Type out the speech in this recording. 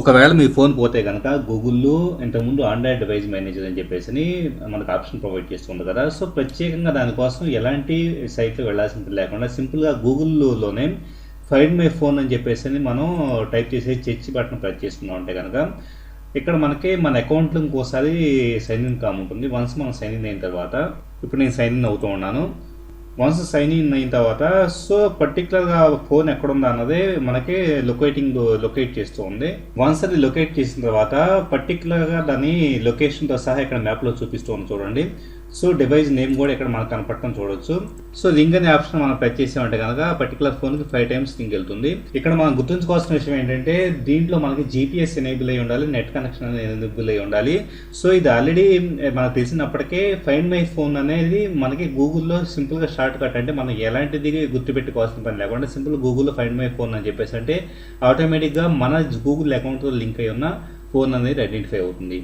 ఒకవేళ మీ ఫోన్ పోతే కనుక గూగుల్లో ఇంతకుముందు ఆండ్రాయిడ్ డివైస్ మేనేజర్ అని చెప్పేసి మనకు ఆప్షన్ ప్రొవైడ్ చేస్తుంది కదా. సో ప్రత్యేకంగా దానికోసం ఎలాంటి సైట్లో వెళ్ళాల్సిన లేకుండా సింపుల్గా గూగుల్లోనే ఫైండ్ మై ఫోన్ అని చెప్పేసి మనం టైప్ చేసి చర్చి బటన్ ప్రెస్ చేసుకున్నాం అంటే కనుక ఇక్కడ మనకి మన అకౌంట్లో ఇంకోసారి సైన్ ఇన్ కాముంటుంది వన్స్ మనం సైన్ ఇన్ అయిన తర్వాత ఇప్పుడు నేను సైన్ ఇన్ అవుతూ ఉన్నాను. వన్స్ సైన్ ఇన్ అయిన తర్వాత సో పర్టికులర్గా ఫోన్ ఎక్కడుందా అన్నది మనకి లొకేటింగ్ లొకేట్ చేస్తూ ఉంది. వన్స్ అది లొకేట్ చేసిన తర్వాత పర్టికులర్గా దాని లొకేషన్తో సహా ఇక్కడ మ్యాప్లో చూపిస్తూ ఉంది చూడండి. సో డివైస్ నేమ్ కూడా ఇక్కడ మనకు కనపడటం చూడొచ్చు. సో రింగ్ అనే ఆప్షన్ మనం ప్రెస్ చేసామంటే కనుక పర్టికులర్ ఫోన్కి ఫైవ్ టైమ్స్ రింగ్ వెళ్తుంది. ఇక్కడ మనం గుర్తుంచుకోవాల్సిన విషయం ఏంటంటే దీంట్లో మనకి జీపీఎస్ ఎనేబుల్ అయి ఉండాలి నెట్ కనెక్షన్ అనేది ఎనేబుల్ అయి ఉండాలి. సో ఇది ఆల్రెడీ మనకు తెలిసినప్పటికే ఫైండ్ మై ఫోన్ అనేది మనకి గూగుల్లో సింపుల్గా షార్ట్ కట్ అంటే మనం ఎలాంటిది గుర్తుపెట్టుకోవాల్సిన పని లేకుండా సింపుల్ గూగుల్లో ఫైండ్ మై ఫోన్ అని చెప్పేసి అంటే ఆటోమేటిక్గా మన గూగుల్ అకౌంట్తో లింక్ అయి ఉన్న ఫోన్ అనేది ఐడెంటిఫై అవుతుంది.